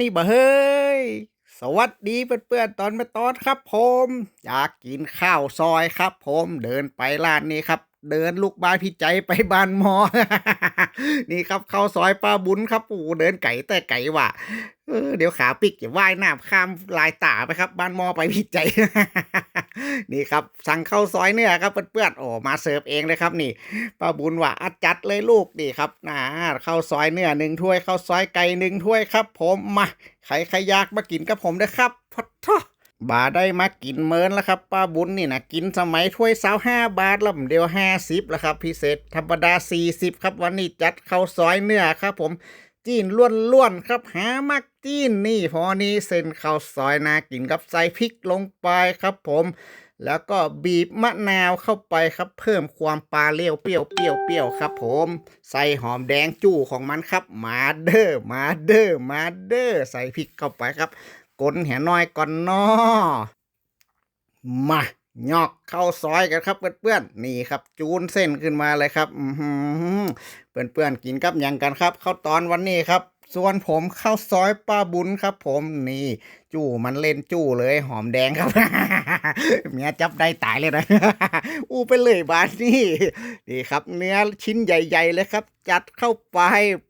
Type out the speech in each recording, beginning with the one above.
นี่บ่เฮ้ย สวัสดีเพื่อนๆตอนมาตอนครับผม อยากกินข้าวซอยครับผมเดินไปร้านนี้ครับ เดินลูกบ้านพี่ใจไปบ้านหมอ นี่ครับข้าวซอยป้าบุญครับปู่เดินไก่แต่ไก่ว่ะเออเดี๋ยวขาปิกอย่าว่ายน้ำข้ามลายตาไปครับ บ้านหมอไปพี่ใจ นี่ครับสั่งข้าวซอยเนี่ยครับเพื่อนๆโอ้มาเสิร์ฟเองเลยครับนี่ป้าบุญว่าอาจัดเลยลูกดีครับนะข้าวซอยเนื้อหนึ่งถ้วยข้าวซอยไก่หนึ่งถ้วยครับ ผมมาใครใครอยากมากินกับผมด้วยครับพอทอบาได้มากินเมินแล้วครับป้าบุญนี่นะกินสมัยถ้วยสาวห้าบาทแล้วเดียวห้าสิบแล้วครับพิเศษธรรมดาสี่สิบครับวันนี้จัดข้าวซอยเนื้อครับผม จีนล้วนๆครับหามักจีนนี่พอนี้เส้นข้าวซอยนากินกับใส่พริกลงไปครับผม แล้วก็บีบมะนาวเข้าไปครับ เพิ่มความปลาเลี้ยวเปรี้ยวเปรี้ยวเปรี้ยวครับผม ใส่หอมแดงจู่ของมันครับ มาเด้อมาเด้อมาเด้อใส่พริกเข้าไปครับกลนแหน้อยก่อนนอมา หยอกเข้าซอยกันครับเพื่อนๆนี่ครับ จูนเส้นขึ้นมาเลยครับอือหือเพื่อนๆกินกับยังกันครับข้าวตอนวันนี้ครับ ส่วนผมข้าวซอยป้าบุญครับ ผมนี่ จู่มันเล่นจู่เลยหอมแดงครับเมียจับได้ตายเลยนะอู้ไปเลยบานนี่นี่ครับ เนื้อชิ้นใหญ่ ๆ เลยครับ จัดเข้าไป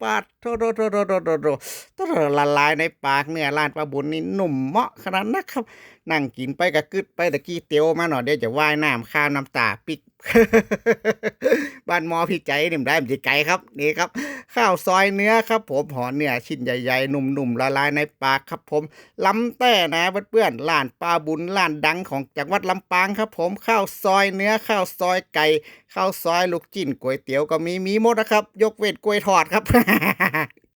ปาดโทโดโดโดโดโดโดละลายในปากเนื้อลานป้าบุญนี่หนุ่มเหมาะขนาดนะครับ นั่งกินไปกระกึดไปตะกี้เตียวมาหน่อยเดี๋ยวจะว่ายน้ำข้ามน้ำตาปิก บ้านมอพี่ใจนี่มได้มันจะไกลครับนี่ครับ ข้าวซอยเนื้อครับ ผมห่อเนื้อชิ้นใหญ่ๆหนุ่มๆละลายในปากครับ ผมลำแต่นะเพื่อนๆร้านปลาบุญร้านดังของจังหวัดลำปางครับ ผมข้าวซอยเนื้อข้าวซอยไก่ข้าวซอยลูกจิ้นก๋วยเตี๋ยวก็มีมีหมดนะครับ ยกเว้นกล้วยทอดครับ